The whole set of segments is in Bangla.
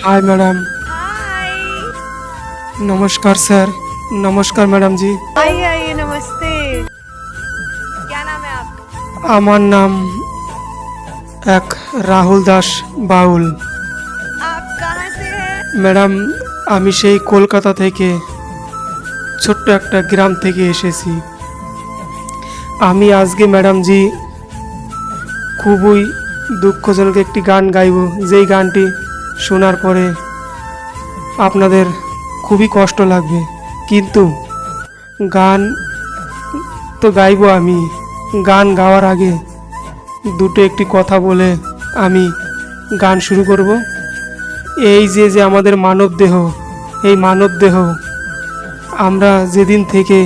हाय मैडम हाय नमस्कार सर नमस्कार मैडम जी आइए आइए नमस्ते क्या नाम है आपका আমার নাম এক রাহুল দাস বাউল आप कहाँ से हैं ম্যাডাম আমি সেই কলকাতা থেকে ছোট্ট একটা গ্রাম থেকে এসেছি আমি আজকে ম্যাডাম জি খুবই দুঃখজনক একটি গান গাইব যেই গানটি শোনার পরে আপনাদের খুবই কষ্ট লাগবে। কিন্তু গান তো গাইব আমি। গান গাওয়ার আগে দুটো একটি কথা বলে আমি গান শুরু করব। এই যে যে আমাদের মানব দেহ, এই মানব দেহ, আমরা যেদিন থেকে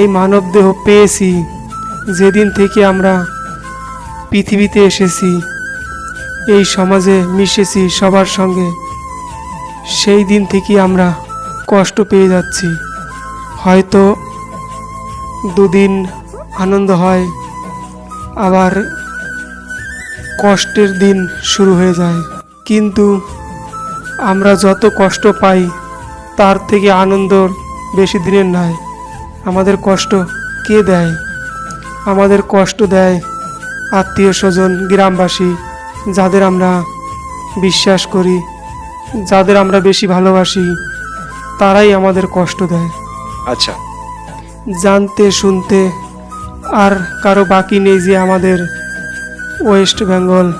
এই মানব দেহ পেয়েছি, যেদিন থেকে আমরা পৃথিবীতে এসেছি এই সমাজে মিশেছি সবার সঙ্গে। সেই দিন থেকে আমরা কষ্ট পেয়ে যাচ্ছি। হয়তো দুদিন আনন্দ হয়, আবার কষ্টের দিন শুরু হয়ে যায়। কিন্তু আমরা যত কষ্ট পাই, তার থেকে আনন্দ বেশি দিনের নয়। আমাদের কষ্ট কে দেয়? আমাদের কষ্ট দেয় আত্মীয় স্বজন, গ্রামবাসী। যাদের আমরা বিশ্বাস করি যাদের আমরা বেশি ভালোবাসি তারাই আমাদের কষ্ট দেয়। আচ্ছা। জানতে শুনতে আর কারও বাকি নেই যে আমাদের ওয়েস্ট বেঙ্গল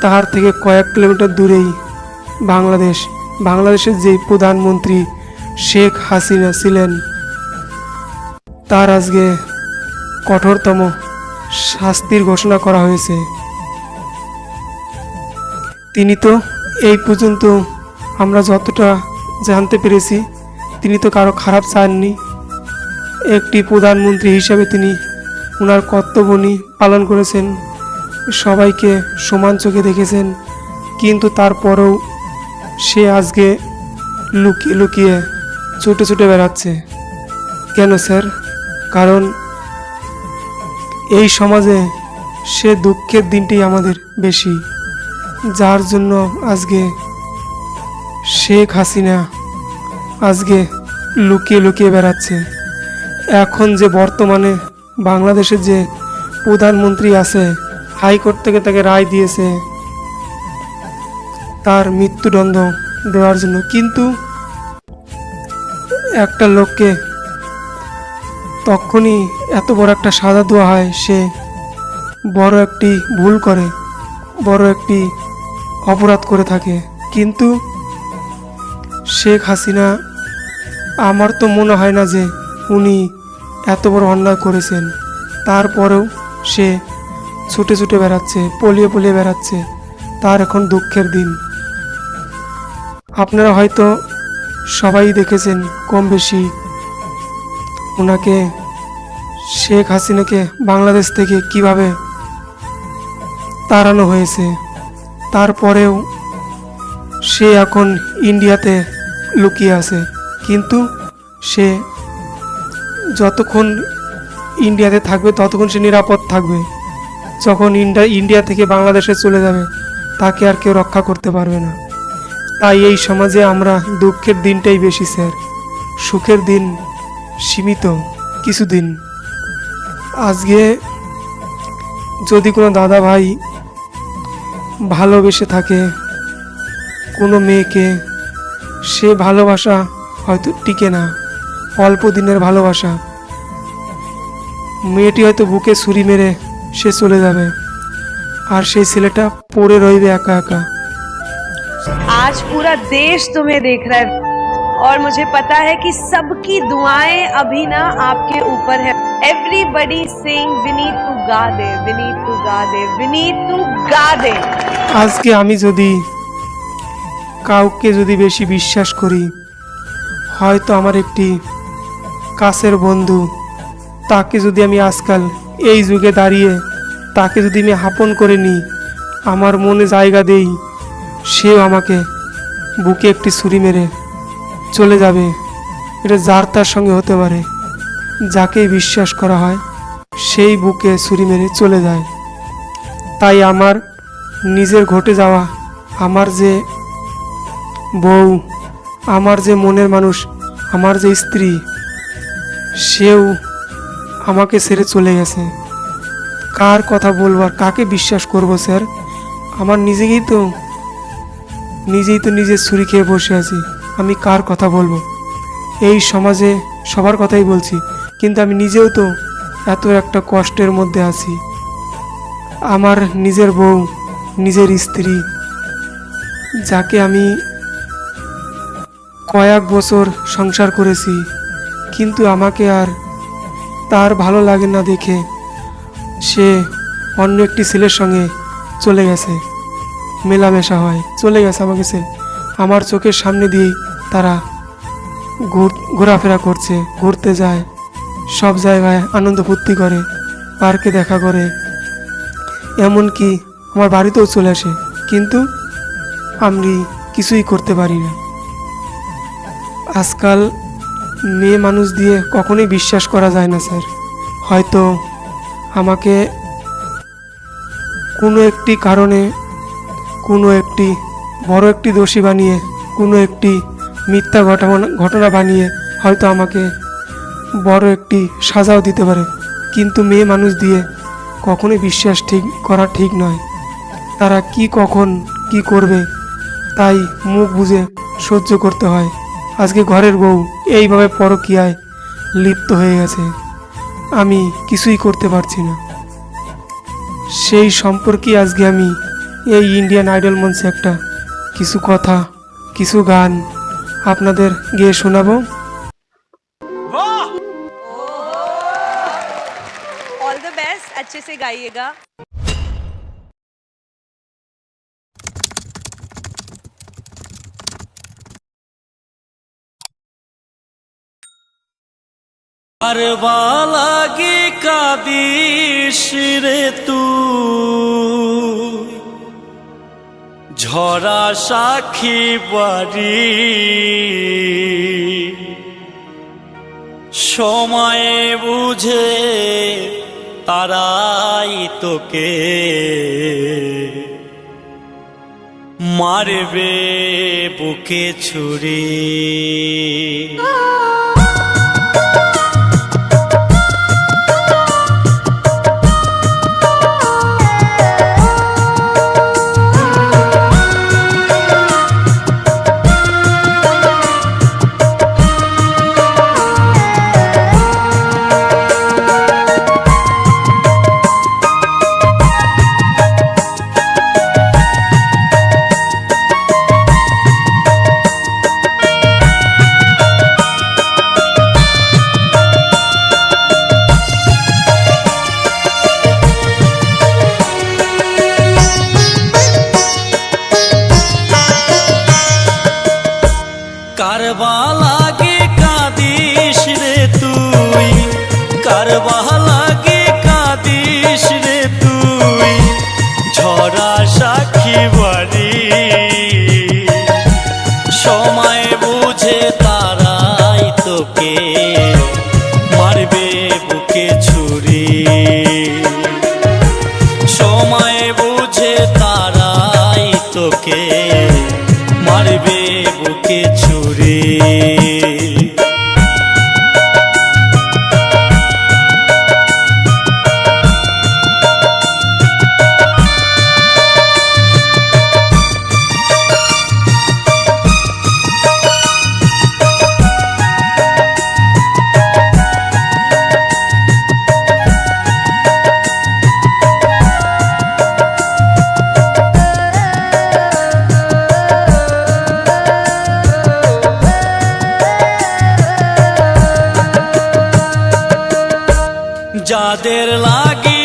তাহার থেকে কয়েক কিলোমিটার দূরেই বাংলাদেশ। বাংলাদেশের যে প্রধানমন্ত্রী শেখ হাসিনা ছিলেন তার আজকে কঠোরতম শাস্তির ঘোষণা করা হয়েছে। তিনি তো এই পর্যন্ত আমরা যতটা জানতে পেরেছি, তিনি তো কারও খারাপ চাননি। একটি প্রধানমন্ত্রী হিসাবে তিনি ওনার কর্তব্যনি পালন করেছেন। সবাইকে সমান চোখে দেখেছেন, কিন্তু তারপরেও সে আজকে লুকিয়ে লুকিয়ে ছুটে ছুটে বেড়াচ্ছে। কেন স্যার? কারণ এই সমাজে সে দুঃখের দিনটি আমাদের বেশি। যার জন্য আজকে শেখ হাসিনা আজকে লুকিয়ে লুকিয়ে বেড়াচ্ছে। এখন যে বর্তমানে বাংলাদেশের যে প্রধানমন্ত্রী আছে, হাইকোর্ট থেকে তাকে রায় দিয়েছে, তার মৃত্যুদণ্ড দেওয়ার জন্য। কিন্তু একটা লোককে তখনই এত বড় একটা সাজা দেওয়া হয়, সে বড় একটি ভুল করে, বড় একটি অপরাধ করে থাকে। কিন্তু শেখ হাসিনা, আমার তো মনে হয় না যে উনি এত বড় অন্যায় করেছেন। তারপরেও সে ছুটে ছুটে বেড়াচ্ছে, পলিয়ে পলিয়ে বেড়াচ্ছে। তার এখন দুঃখের দিন। আপনারা হয়তো সবাই দেখেছেন কম বেশি ওনাকে শেখ হাসিনাকে বাংলাদেশ থেকে কীভাবে তাড়ানো হয়েছে। তারপরেও সে এখন ইন্ডিয়াতে লুকিয়ে আছে। কিন্তু সে যতক্ষণ ইন্ডিয়াতে থাকবে, ততক্ষণ সে নিরাপদ থাকবে। যখন ইন্ডিয়া ইন্ডিয়া থেকে বাংলাদেশে চলে যাবে, তাকে আর কেউ রক্ষা করতে পারবে না। তাই এই সমাজে আমরা দুঃখের দিনটাই বেশি, স্যার। সুখের দিন সীমিত, কিছুদিন। আজকে যদি কোনো দাদা ভাই ভালোবেসে থাকে কোনো মেয়েকে সে ভালোবাসা হয়তো টিকে না অল্প দিনের ভালোবাসা মেয়েটি হয়তো বুকে ছুরি মেরে সে চলে যাবে আর সেই ছেলেটা পড়ে রইবে একা একা आज पूरा देश तुम्हें देख रहा है और मुझे पता है कि सबकी दुआएं अभी ना आपके ऊपर है एवरीबडी सिंग विनीत टू गा दे विनीत আজকে আমি যদি কাউকে যদি বেশি বিশ্বাস করি, হয়তো আমার একটি কাছের বন্ধু, তাকে যদি আমি আজকাল এই যুগে দাঁড়িয়ে, তাকে যদি আমি হাপন করে নিই, আমার মনে জায়গা দেই, সেও আমাকে বুকে একটি ছুরি মেরে চলে যাবে। এটা যার তার সঙ্গে হতে পারে যাকে বিশ্বাস করা হয়, সেই বুকে ছুরি মেরে চলে যায়। তাই আমার নিজের ঘটে যাওয়া, আমার যে বউ, আমার যে মনের মানুষ, আমার যে স্ত্রী, সেও আমাকে ছেড়ে চলে গেছে। কার কথা বলব আর কাকে বিশ্বাস করব, স্যার? আমার নিজেকেই তো, নিজেই তো নিজের ছুরি খেয়ে বসে আছি। আমি কার কথা বলব? এই সমাজে সবার কথাই বলছি, কিন্তু আমি নিজেও তো এত একটা কষ্টের মধ্যে আছি। আমার নিজের বউ, নিজের স্ত্রী, যাকে আমি কয়েক বছর সংসার করেছি, কিন্তু আমাকে আর তার ভালো লাগে না দেখে সে অন্য একটি ছেলের সঙ্গে চলে গেছে। মেলামেশা হয়, চলে গেছে আমাকে ছেলে আমার চোখের সামনে দিয়েই তারা ঘুর- ঘোরাফেরা করছে, ঘুরতে যায়, সব জায়গায় আনন্দ ফুর্তি করে, পার্কে দেখা করে এমনকি আমার বাড়িতেও চলে আসে, কিন্তু আমি কিছুই করতে পারি না। আজকাল মেয়ে মানুষ দিয়ে কখনোই বিশ্বাস করা যায় না, স্যার। হয়তো আমাকে কোনো একটি কারণে কোনো একটি বড় একটি দোষী বানিয়ে, কোনো একটি মিথ্যা ঘটনা ঘটনা বানিয়ে হয়তো আমাকে বড় একটি সাজাও দিতে পারে। কিন্তু মেয়ে মানুষ দিয়ে কখনোই বিশ্বাস ঠিক, করা ঠিক নয়। তারা কি কখন, কি করবে, তাই মুখ বুঝে সহ্য করতে হয়। আজকে ঘরের বউ এইভাবে পরকীয়ায় লিপ্ত হয়ে গেছে। আমি কিছুই করতে পারছি না। সেই সম্পর্কে আজকে আমি এই ইন্ডিয়ান আইডল মঞ্চে একটা কিছু কথা, কিছু গান আপনাদের গিয়ে শোনাবো। द बेस्ट अच्छे से गाइएगा কারবালাগে কাদিস রে তুই ঝরা সাক্ষী বাড়ি সময়ে বুঝে তারাই তোকে মারবে বুকে ছুরি। লাগে কাঁদিস রে তুই। ঝরা সাক্ষী বাড়ি। সময় বুঝে তারাই তোকে মারবে বুকে ছুরি। যাদের লাগি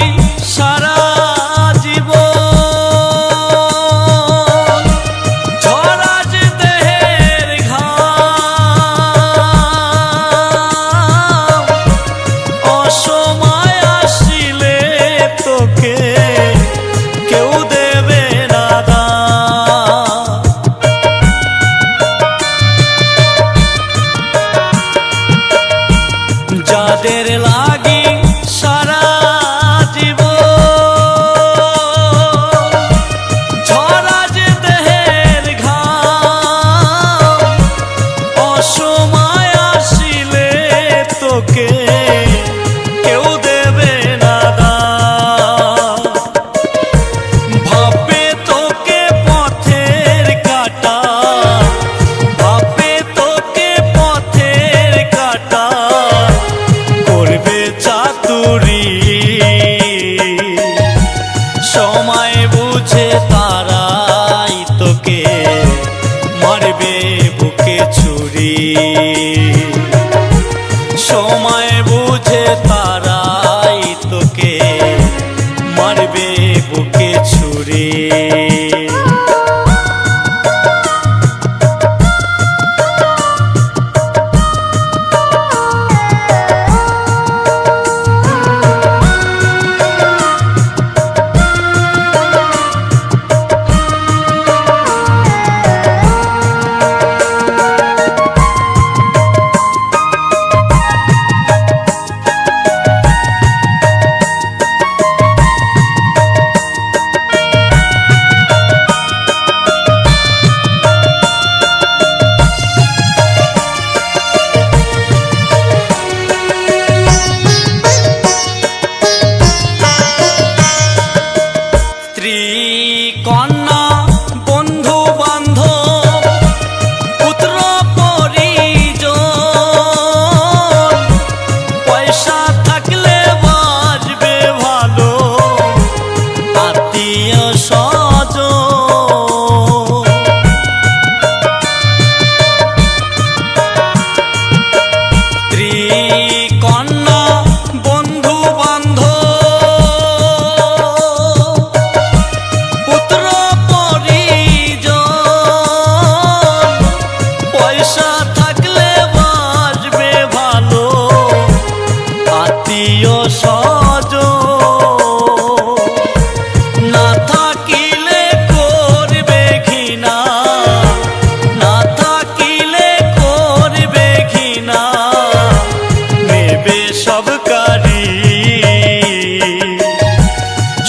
সব কারি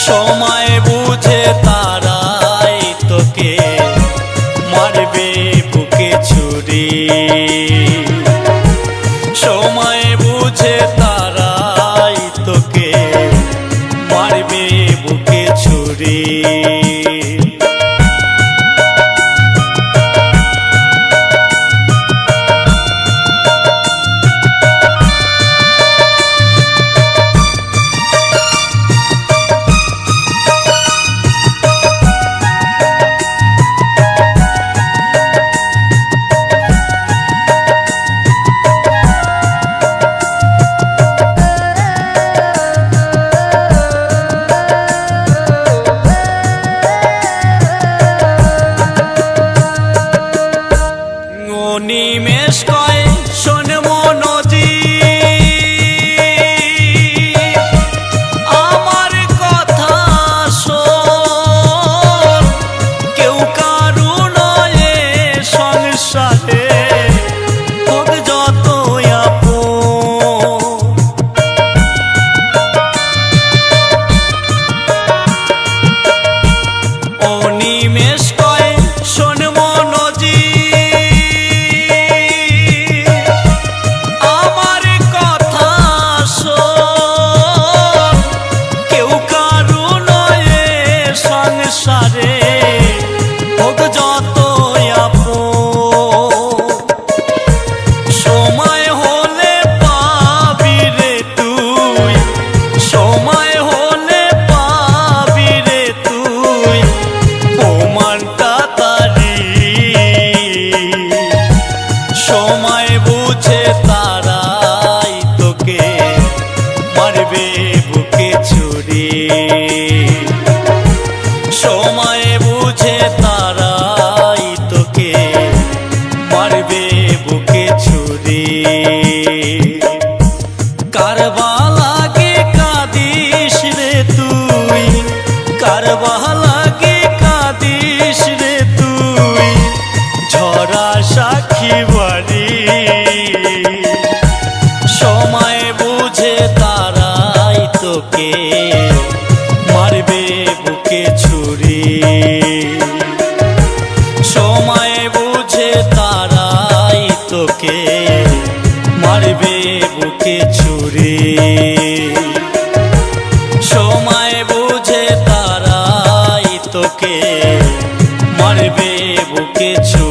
সময় বুঝে তারাই তোকে মারবে বুকে ছুরি। সময় বুঝে তারাই তোকে মারবে বুকে ছুরি।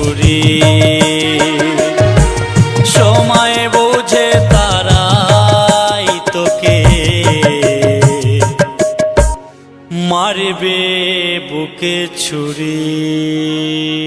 বুকে সময় বুঝে তারাই তোকে। মারবে বুকে ছুরি।